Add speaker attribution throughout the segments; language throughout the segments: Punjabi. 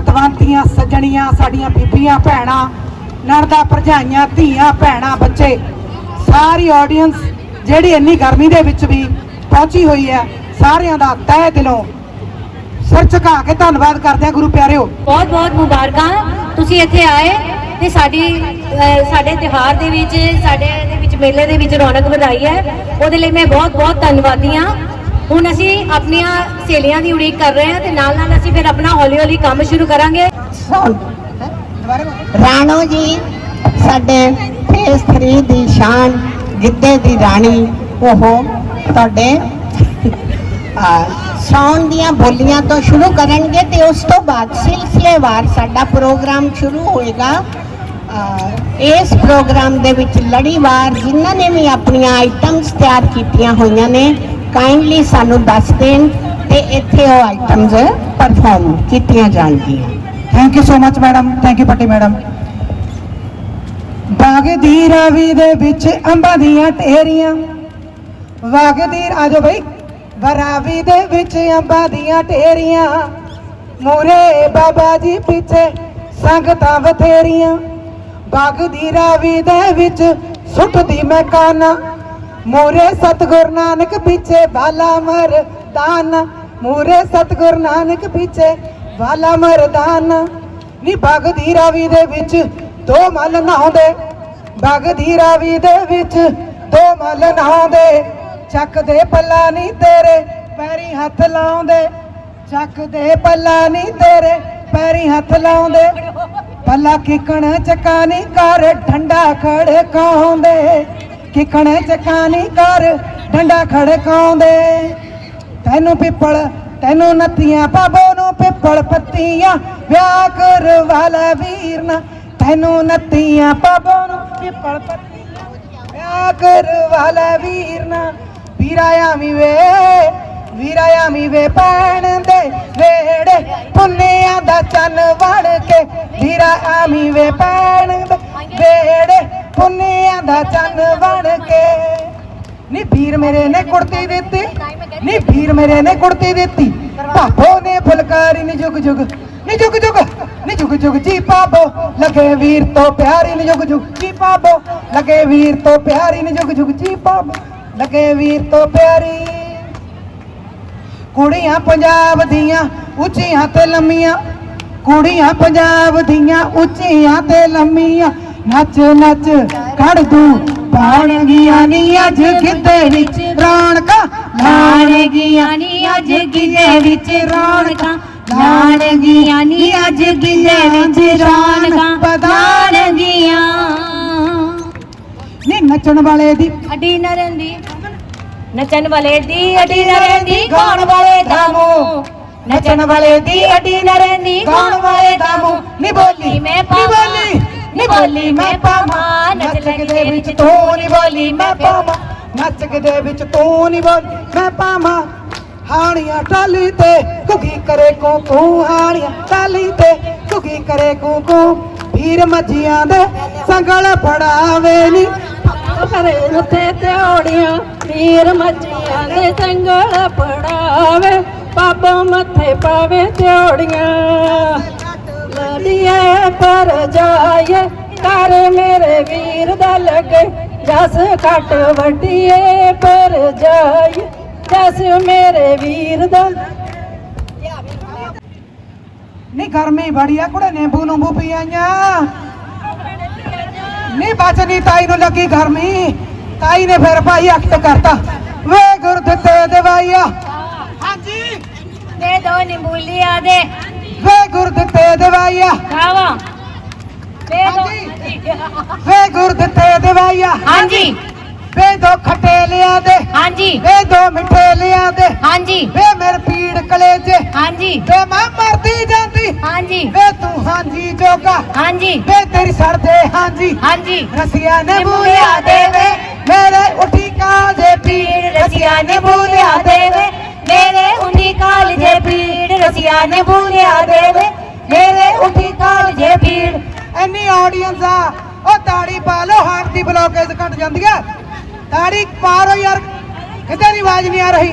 Speaker 1: ਜਵੰਤੀਆਂ ਸੱਜਣੀਆਂ, ਸਾਡੀਆਂ ਬੀਬੀਆਂ, ਭੈਣਾਂ, ਨਣਦਾ, ਭਰਜਾਈਆਂ, ਧੀਆਂ, ਭੈਣਾਂ, ਬੱਚੇ, ਸਾਰੀ ਆਡੀਅנס ਜਿਹੜੀ ਇੰਨੀ ਗਰਮੀ ਦੇ ਵਿੱਚ ਵੀ ਪਹੁੰਚੀ ਹੋਈ ਹੈ, ਸਾਰਿਆਂ ਦਾ ਤਹਿ ਦਿਲੋਂ ਸਿਰ ਝੁਕਾ ਕੇ ਧੰਨਵਾਦ ਕਰਦੇ ਹਾਂ ਗੁਰੂ ਪਿਆਰਿਓ।
Speaker 2: ਬਹੁਤ ਬਹੁਤ ਮੁਬਾਰਕਾਂ। ਤੁਸੀਂ ਇੱਥੇ ਆਏ ਤੇ ਸਾਡੀ ਸਾਡੇ ਤਿਉਹਾਰ ਦੇ ਵਿੱਚ, ਸਾਡੇ ਦੇ ਵਿੱਚ ਮੇਲੇ ਦੇ ਵਿੱਚ ਰੌਣਕ ਵਧਾਈ ਹੈ। ਉਹਦੇ ਲਈ ਮੈਂ ਬਹੁਤ ਬਹੁਤ ਧੰਨਵਾਦੀ ਹਾਂ। ਹੁਣ ਅਸੀਂ ਆਪਣੀਆਂ ਸਹੇਲੀਆਂ ਦੀ ਉਡੀਕ ਕਰ ਰਹੇ ਹਾਂ ਤੇ ਨਾਲ ਨਾਲ ਅਸੀਂ ਫਿਰ ਆਪਣਾ ਹੌਲੀ ਹੌਲੀ ਕੰਮ ਸ਼ੁਰੂ ਕਰਾਂਗੇ।
Speaker 3: ਰਾਣੋ ਜੀ ਸਾਡੇ ਫੇਸ 3 ਦੀ ਸ਼ਾਨ ਗਿੱਧੇ ਦੀ ਰਾਣੀ ਉਹ ਤੁਹਾਡੇ ਅਹ, ਸਾਉਣ ਦੀਆਂ ਬੋਲੀਆਂ ਤੋਂ ਸ਼ੁਰੂ ਕਰਨਗੇ ਤੇ ਉਸ ਤੋਂ ਬਾਅਦ ਸਿਲਸਿਲੇਵਾਰ ਸਾਡਾ ਪ੍ਰੋਗਰਾਮ ਸ਼ੁਰੂ ਹੋਏਗਾ। ਇਸ ਪ੍ਰੋਗਰਾਮ ਦੇ ਵਿੱਚ ਲੜੀਵਾਰ ਜਿਨ੍ਹਾਂ ਨੇ ਵੀ ਆਪਣੀਆਂ ਆਈਟਮਸ ਤਿਆਰ ਕੀਤੀਆਂ ਹੋਈਆਂ ਨੇ ਕਾਈਂਡਲੀ ਸਾਨੂੰ ਦੱਸ ਦੇਣ ਤੇ ਇੱਥੇ ਉਹ ਆਈਟਮਸ ਪਰਫਾਰਮ ਕੀਤੀਆਂ ਜਾਣਗੀਆਂ।
Speaker 1: Thank you so much madam thank you Patti madam ਬਾਗ ਦੀ ਰਾਵੀ ਦੇ ਵਿੱਚ ਅੰਬਾਂ ਦੀਆਂ ਢੇਰੀਆਂ। ਵਗਦੀ ਆਜੋ ਬਈ। ਵਰਾਵੀ ਦੇ ਵਿੱਚ ਅੰਬਾਂ ਦੀਆਂ ਢੇਰੀਆਂ। ਮੂਰੇ ਬਾਬਾ ਜੀ ਪਿੱਛੇ ਸੰਗਤਾਂ ਬਥੇਰੀਆਂ। ਬਾਗ ਦੀ ਰਾਵੀ ਦੇ ਵਿੱਚ ਸੁੱਟਦੀ ਮੈਂ ਕਾਨਾ। ਮੂਰੇ ਸਤਗੁਰ ਨਾਨਕ ਪਿੱਛੇ ਬਾਲਾ ਮਰਦਾਨਾ ਮੂਰੇ ਸਤਗੁਰ ਨਾਨਕ ਪਿੱਛੇ ਵਾਲਾ ਮਰਦਾਨਾ ਨੀ ਬਾਗ ਰਾਵੀ ਦੇ ਵਿੱਚ ਦੋ ਮੱਲ ਨਹਾਉਂਦੇ। ਬਾਗ ਰਾਵੀ ਦੇ ਵਿੱਚ ਦੋ ਮੱਲ ਨਹਾਉਂਦੇ। ਚੱਕਦੇ ਪੱਲਾ ਨਹੀਂ ਤੇਰੇ ਪੈਰੀ ਹੱਥ ਲਾਉਂਦੇ। ਚੱਕਦੇ ਪੱਲਾ ਨਹੀਂ ਤੇਰੇ ਪੈਰੀ ਹੱਥ ਲਾਉਂਦੇ। ਪੱਲਾ ਕਿਕਣ ਚਕਾਨੀ ਕਰ ਠੰਡਾ ਖੜਕਾਉਂਦੇ ਕਿਕਣ ਚਕਾਨੀ ਕਰ ਠੰਡਾ ਖੜਕਾਉਂਦੇ। ਤੈਨੂੰ ਪਿੱਪਲ, ਤੈਨੂੰ ਨੱਤੀਆਂ ਪਾਬੋ ਨੂੰ ਪਿੱਪਲ ਪੱਤੀਆਂ, ਵਿਆਹ ਕਰਵਾ ਵੀਰ ਨਾ। ਤੈਨੂੰ ਨੱਤੀਆਂ ਪਾਬੋ ਨੂੰ ਪਿੱਪਲ ਪੱਤੀਆਂ, ਵਿਆਹ ਕਰਵਾ ਵੀਰ ਨਾ। ਵੀਰਾ ਆਵੀਂ ਵੇ, ਵੀਰਾ ਆਵੀਂ ਵੇ ਪੈਣ ਦੇ ਵੇੜੇ ਪੁੰਨਿਆਂ ਦਾ ਚੰਨ ਵੜ ਕੇ ਵੀਰਾ ਆਵੀਂ ਵੇ ਪੈਣ ਦੇ ਵੇੜੇ ਪੁੰਨਿਆਂ ਦਾ ਚੰਨ ਵੜ ਕੇ। ਨੀ ਵੀਰ ਮੇਰੇ ਨੇ ਕੁੜਤੀ ਦਿੱਤੀ, ਨੀ ਵੀਰ ਮੇਰੇ ਨੇ ਕੁੜਤੀ ਦਿੱਤੀ। ਭਾਪੋ ਨੇ ਫੁਲਕਾਰੀ, ਨੀ ਜੁਗ ਜੁਗ, ਨੀ ਜੁਗ ਜੁਗ, ਨੀ ਜੁਗ ਜੁਗ ਜੀ ਪਾਬੋ ਲਗੇ ਵੀਰ ਤੋਂ ਪਿਆਰੀ, ਨੀ ਜੁਗ ਜੁਗ ਜੀ ਪਾਬੋ ਲਗੇ ਵੀਰ ਤੋਂ ਪਿਆਰੀ, ਨੀ ਜੁਗ ਜੁਗ ਜੀ ਪਾਬੋ ਲਗੇ ਵੀਰ ਤੋਂ ਪਿਆਰੀ। ਕੁੜੀਆਂ ਪੰਜਾਬ ਦੀਆਂ ਉੱਚੀਆਂ ਤੇ ਲੰਮੀਆਂ, ਕੁੜੀਆਂ ਪੰਜਾਬ ਦੀਆਂ ਉੱਚੀਆਂ ਤੇ ਲੰਮੀਆਂ ਨੱਚ ਨੱਚ ਕੱਢ ਦੂ ਪਾਣਗੀਆਂ ਨੀ ਅੱਜ ਕਿਤੇ ਵਿੱਚ ਰੌਣਕਾਂ।
Speaker 2: ਲਾਣਗੀਆਂ ਨੀ ਅੱਜ ਗਿੱਲੇ ਵਿੱਚ ਰੌਣਕਾਂ। ਲਾਣਗੀਆਂ ਨੀ ਅੱਜ ਗਿੱਲੇ ਵਿੱਚ ਰੌਣਕਾਂ। ਲਾਣਗੀਆਂ
Speaker 1: ਨੀ ਨੱਚਣ ਵਾਲੇ ਦੀ
Speaker 2: ਅਡੀ ਨਰੰਦੀ ਨਚਣ ਵਾਲੇ ਦੀ ਅਡੀ ਨਰੰਦੀ ਗਾਉਣ ਵਾਲੇ ਦਾ ਮੂੰਹ। ਨਚਣ ਵਾਲੇ ਦੀ ਅਡੀ ਨਰੰਦੀ ਗਾਉਣ ਵਾਲੇ ਦਾ ਮੂੰਹ।
Speaker 1: ਨੀ ਬੋਲੀ।
Speaker 2: ਮੈਂ
Speaker 1: ਨੀ
Speaker 2: ਪਾਵਾਂ।
Speaker 1: ਬੋਲੀ
Speaker 2: ਨੀ ਬੋਲੀ ਮੈਂ ਪਾਵਾਂ ਦੇ ਵਿੱਚ
Speaker 1: ਤੂੰ ਨੀ ਬੋਲੀ ਮੈਂ ਪਾਵਾਂ ਨੱਚ ਕੇ ਦੇ ਵਿੱਚ ਤੂੰ ਨੀ ਬੋਲੀ ਮੈਂ ਪਾਵਾਂ ਹਾਣੀਆਂ ਟਾਲੀ ਤੇ ਕੁਗੀ ਕਰੇ ਕੂ ਕੂ ਹਾਣੀਆਂ ਟਾਲੀ ਤੇ ਕੁਗੀ ਕਰੇ ਕੂ ਕੂ। ਵੀਰ ਮੱਝੀਆਂ ਦੇ ਸੰਗਲ ਫੜਾਵੇ ਨੀ।
Speaker 4: ਕਰੇ ਉੱਤੇ ਤਿਉੜੀਆਂ ਵੀਰ ਮੱਝੀਆਂ ਦੇ ਸੰਗਲ ਪੜਾਵੇ। ਪਾਪਾ ਮੱਥੇ ਪਾਵੇ ਤਿਉੜੀਆਂ। ਲੜੀਏ ਪਰ ਜਾਏ ਕਰ ਮੇਰੇ ਵੀਰ ਦਾ ਲੱਗੇ। ਜਸ ਘਟ ਵੱਡੀਏ ਪਰ ਜਾਏ ਜਸ ਮੇਰੇ ਵੀਰ ਦਾ।
Speaker 1: ਨੀ ਗਰਮੀ ਬੜੀ ਆ ਕੁੜੇ ਨਿੰਬੂ ਨੂੰਬੂ ਪੀ ਆਈਆਂ ਨੀ ਬਚਨੀ ਤਾਈ ਨੂੰ ਲੱਗੀ ਗਰਮੀ। ਤਾਈ ਨੇ ਫਿਰ ਭਾਈ ਅਕਟ ਕਰਤਾ। ਵੇ ਗੁਰ ਦਿੱਤੇ ਦਵਾਈਆ। ਹਾਂਜੀ
Speaker 2: ਦੇ ਦੋ ਨਿੰਬੂਲੀਆਂ ਦੇ।
Speaker 1: ਵੇ ਗੁਰ ਦਿੱਤੇ ਦਵਾਈਆ।
Speaker 2: ਖਾਵਾ ਦੇ ਦੋ।
Speaker 1: ਵੇ ਗੁਰ ਦਿੱਤੇ ਦਵਾਈਆ।
Speaker 2: ਹਾਂਜੀ।
Speaker 1: ਵੇ ਦੋ ਖੱਟੇ ਲਿਆ ਦੇ।
Speaker 2: ਹਾਂਜੀ।
Speaker 1: ਵੇ ਦੋ ਮਿੱਠੇ ਲਿਆ ਦੇ।
Speaker 2: ਹਾਂਜੀ।
Speaker 1: ਵੇ ਮੇਰੇ ਪੀੜ ਕਲੇਜੇ।
Speaker 2: ਹਾਂਜੀ।
Speaker 1: ਵੇ ਮੈਂ ਮਰਦੀ ਜਾਂਦੀ।
Speaker 2: ਹਾਂਜੀ।
Speaker 1: ਵੇ ਤੂੰ ਹਾਂਜੀ ਜੋਗਾ।
Speaker 2: ਹਾਂਜੀ।
Speaker 1: ਵੇ ਤੇਰੀ ਸੜਦੇ ਹਾਂਜੀ।
Speaker 2: ਹਾਂਜੀ।
Speaker 1: ਰਸੀਆ ਨੇ ਬੂਲਿਆ ਦੇਵੇ। ਮੇਰੇ ਉੱਠੀ ਕਾਜੇ
Speaker 2: ਪੀੜ ਰਸੀਆ ਨੇ ਬੂਲਿਆ ਦੇਵੇ। ਮੇਰੇ ਉੰਡੀ ਕਾਲ ਜੇ ਪੀੜ ਰਸੀਆ ਨੇ ਬੂਲਿਆ
Speaker 1: ਆਡੀਅנס ਆ ਉਹ ਤਾੜੀ ਪਾ ਲਓ ਹਾਰਟ ਦੀ ਬਲੋਕੇਜ ਘਟ ਜਾਂਦੀ ਆ। ਤਾੜੀ ਪਾਰੋ ਯਾਰ, ਕਿਤੇ ਨਹੀਂ ਆਵਾਜ਼ ਨਹੀਂ ਆ ਰਹੀ।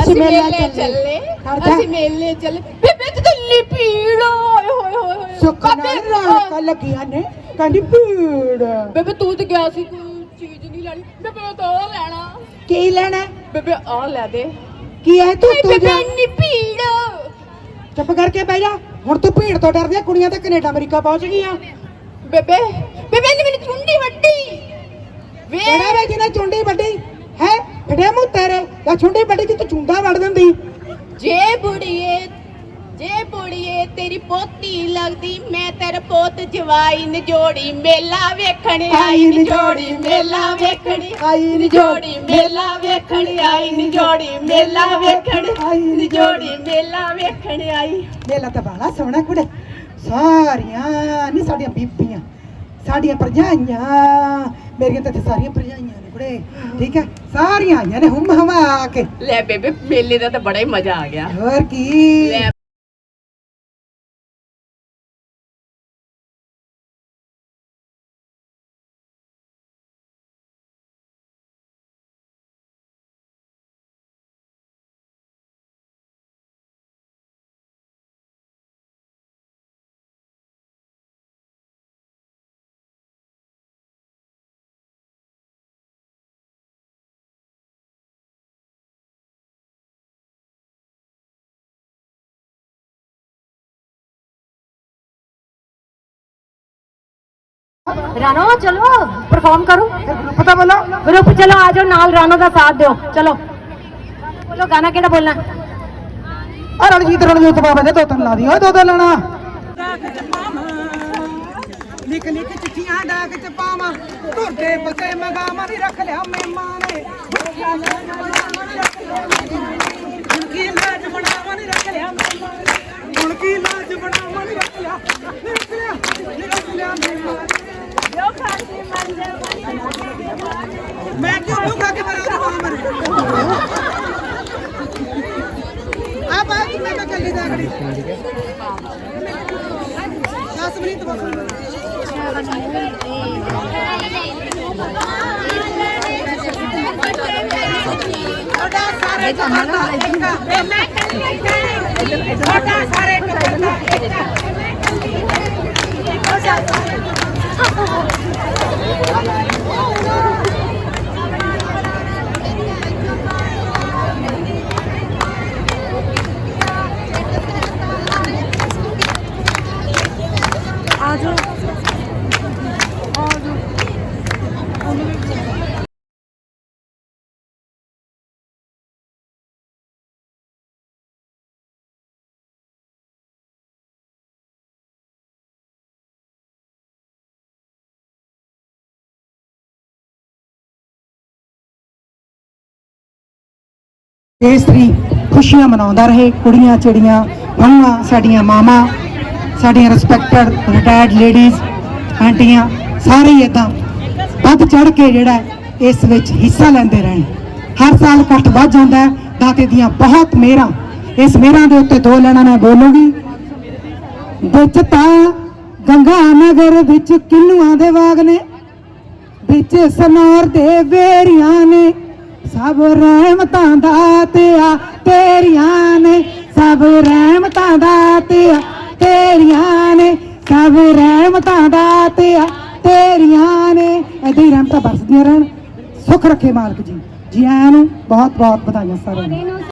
Speaker 4: ਅਸੀਂ ਮੇਲੇ ਚੱਲੇ। ਅਸੀਂ ਮੇਲੇ ਚੱਲੇ। ਬੇਬੇ ਤੇ ਦਿੱਲੀ ਪੀੜ ਓਏ ਹੋਏ ਹੋਏ ਹੋਏ ਬਾਬੇ,
Speaker 1: ਰੌਣਕਾਂ ਲੱਗੀਆਂ ਨੇ। ਕਹਿੰਦੀ ਭੀੜ।
Speaker 4: ਬੇਬੇ ਤੂੰ ਤੇ ਗਿਆ ਸੀ ਕੋਈ ਚੀਜ਼ ਨਹੀਂ ਲੈਣੀ। ਬੇਬੇ ਮੈਂ ਤਾਂ ਉਹ ਲੈਣਾ।
Speaker 1: ਕੀ ਲੈਣਾ?
Speaker 4: ਬੇਬੇ ਆ ਲੈ ਦੇ।
Speaker 1: ਕੀ ਹੈ ਤੂੰ ਤੂੰ
Speaker 4: ਬੇਬੇ ਇੰਨੀ ਭੀੜ।
Speaker 1: ਚੁੱਪ ਕਰਕੇ ਬਹਿ ਜਾ। ਹੁਣ ਤੂੰ ਭੀੜ ਤੋਂ ਡਰਦੀ ਆ। ਕੁੜੀਆਂ ਤਾਂ ਕੈਨੇਡਾ ਅਮਰੀਕਾ ਪਹੁੰਚ ਗਈਆਂ।
Speaker 4: ਬੇਬੇ ਬੇਬੇ ਨੇ ਮੈਨੂੰ ਚੁੰਡੀ ਵੱਡੀ ਵੇ
Speaker 1: ਕਿਹੜਾ ਵੇ ਜਿਹਨੇ ਚੁੰਡੀ ਵੱਡੀ ਹੈ? ਫੜੇ ਮੂੰਹ ਤੇਰੇ ਜਾਂ ਚੁੰਡੀ ਵੱਡੀ ਕਿ ਤੂੰ ਚੁੰਡਾ ਵੜ ਦਿੰਦੀ।
Speaker 4: ਜੇ ਬੁੜੀਏ ਜੇ ਬੁੜੀਏ ਤੇਰੀ ਪੋਤੀ ਲੱਗਦੀ ਮੈਂ ਤੇਰਾ ਪੋਤ ਜਵਾਈ ਨਜੋੜੀ ਮੇਲਾ ਵੇਖਣ ਆਈ ਨਜੋੜੀ ਮੇਲਾ ਵੇਖਣ
Speaker 1: ਆਈ
Speaker 4: ਨਜੋੜੀ ਮੇਲਾ ਵੇਖਣ ਆਈ ਨਜੋੜੀ ਮੇਲਾ ਵੇਖਣ
Speaker 1: ਆਈ
Speaker 4: ਨਜੋੜੀ ਮੇਲਾ ਵੇਖਣ ਆਈ।
Speaker 1: ਮੇਲਾ ਤਾਂ ਬਾਲਾ ਸੋਹਣਾ ਕੁੜੇ। ਸਾਰੀਆਂ ਨਹੀਂ ਸਾਡੀਆਂ ਬੀਬੀਆਂ ਸਾਡੀਆਂ ਭਰਜਾਈਆਂ ਮੇਰੀਆਂ ਤਾਂ ਸਾਰੀਆਂ ਭਰਜਾਈਆਂ ਕੁੜੇ ਠੀਕ ਹੈ? ਸਾਰੀਆਂ ਆਈਆਂ ਨੇ ਹੁਮ ਹਮਾ ਕੇ।
Speaker 4: ਲੈ ਬੇਬੇ ਮੇਲੇ ਦਾ ਤਾਂ ਬੜਾ ਹੀ ਮਜ਼ਾ ਆ ਗਿਆ।
Speaker 1: ਹੋਰ ਕੀ?
Speaker 4: ਲੈ
Speaker 2: रानो चलो परफॉर्म करो
Speaker 1: ਪਤਾ ਬੋਲੋ
Speaker 2: ग्रुप चलो आ जाओ नाल रानो का साथ दो चलो बोलो गाना केड़ा बोलना
Speaker 1: ਆ ਰਣਜੀਤ ਰਣਜੀਤ ਬਾਬਾ ਨੇ ਦੋ ਤਿੰਨ ਲਾ ਦੀ ਓਏ ਦੋ ਦੋ ਲੈਣਾ ਲਿਖ ਲਿਖ ਚਿੱਠੀਆਂ ਡਾਕ ਚ ਪਾਵਾਂ ਤੁਰਦੇ ਬਸੇ ਮਗਾਮਾਂ ਦੀ ਰੱਖ ਲਿਆ ਮੇਮਾਂ ਨੇ ਹੁਣ ਕੀ ਲਾਜ ਬਣਾਵਾਂ ਨੀ ਰੱਖ ਲਿਆ ਮੇਮਾਂ ਨੇ ਹੁਣ ਕੀ ਲਾਜ ਬਣਾਵਾਂ ਨੀ ਰੱਖ ਲਿਆ ਨੀ ਰੱਖ ਲਿਆ ਨੀ ਰੱਖ ਲਿਆ ਮੇਮਾਂ ਨੇ ਮੈਂ ਕਿਉਂ ਨੂੰ ਖਾ ਕੇ ਮਰਾਂ ਉਹ ਮਰ ਆ ਬਾਤ ਮੈਂ ਤਾਂ ਚੱਲੀ ਜਾ ਖੜੀ 10 ਮਿੰਟ ਬਸ ਤੁਹਾਡਾ ਸਾਰੇ ਟੱਬਰ ਦਾ ਇੱਕ ਮੈਂ ਕੱਲੀ ਤੁਹਾਡਾ ਸਾਰੇ ਟੱਬਰ ਦਾ Oh, my God. ਇੱਕ ਕੇਸਰੀ ਖੁਸ਼ੀਆਂ ਮਨਾਉਂਦਾ ਰਹੇ, ਕੁੜੀਆਂ ਚਿੜੀਆਂ ਭੰਗਾਂ ਸਾਡੀਆਂ ਮਾਮਾ ਸਾਡੀਆਂ ਰਿਸਪੈਕਟਡ ਰਿਟਾਇਰਡ ਲੇਡੀਜ਼ ਆਂਟੀਆਂ ਸਾਰੇ ਹੀ ਇਦਾਂ ਵੱਧ ਚੜ ਕੇ ਜਿਹੜਾ ਇਸ ਵਿੱਚ ਹਿੱਸਾ ਲੈਂਦੇ ਰਹਿਣ। ਹਰ ਸਾਲ ਇਕੱਠ ਵੱਧ ਜਾਂਦਾ ਹੈ, ਦਾਤੇ ਦੀਆਂ ਬਹੁਤ ਮਿਹਰਾਂ। ਇਸ ਮਿਹਰਾਂ ਦੇ ਉੱਤੇ ਦੋ ਲੈਣਾ ਮੈਂ ਬੋਲੂਗੀ। ਵਿੱਚ ਤਾਂ ਗੰਗਾ ਨਗਰ ਵਿੱਚ ਕਿੰਨੂਆਂ ਦੇ ਬਾਗ ਨੇ, ਵਿੱਚ ਸਨੌਰ ਦੇ ਵੇਰੀਆਂ ਨੇ ਸਭ ਰਹਿਮਤਾਂ ਦਾ ਤੇ ਤੇਰੀਆਂ ਨੇ ਸਭ ਰਹਿਮਤਾਂ ਦਾ ਤੇ ਤੇਰੀਆਂ ਨੇ ਸਭ ਰਹਿਮਤਾਂ ਦਾ ਤੇ ਤੇਰੀਆਂ ਨੇ ਏਦਾਂ ਹੀ ਰਹਿਮਤਾਂ ਬਰਸਦੀਆਂ ਰਹਿਣ। ਸੁਖ ਰੱਖੇ ਮਾਲਕ ਜੀ। ਜੀ ਆਇਆਂ ਨੂੰ ਬਹੁਤ ਬਹੁਤ ਵਧਾਈਆਂ ਸਾਰਿਆਂ ਨੂੰ।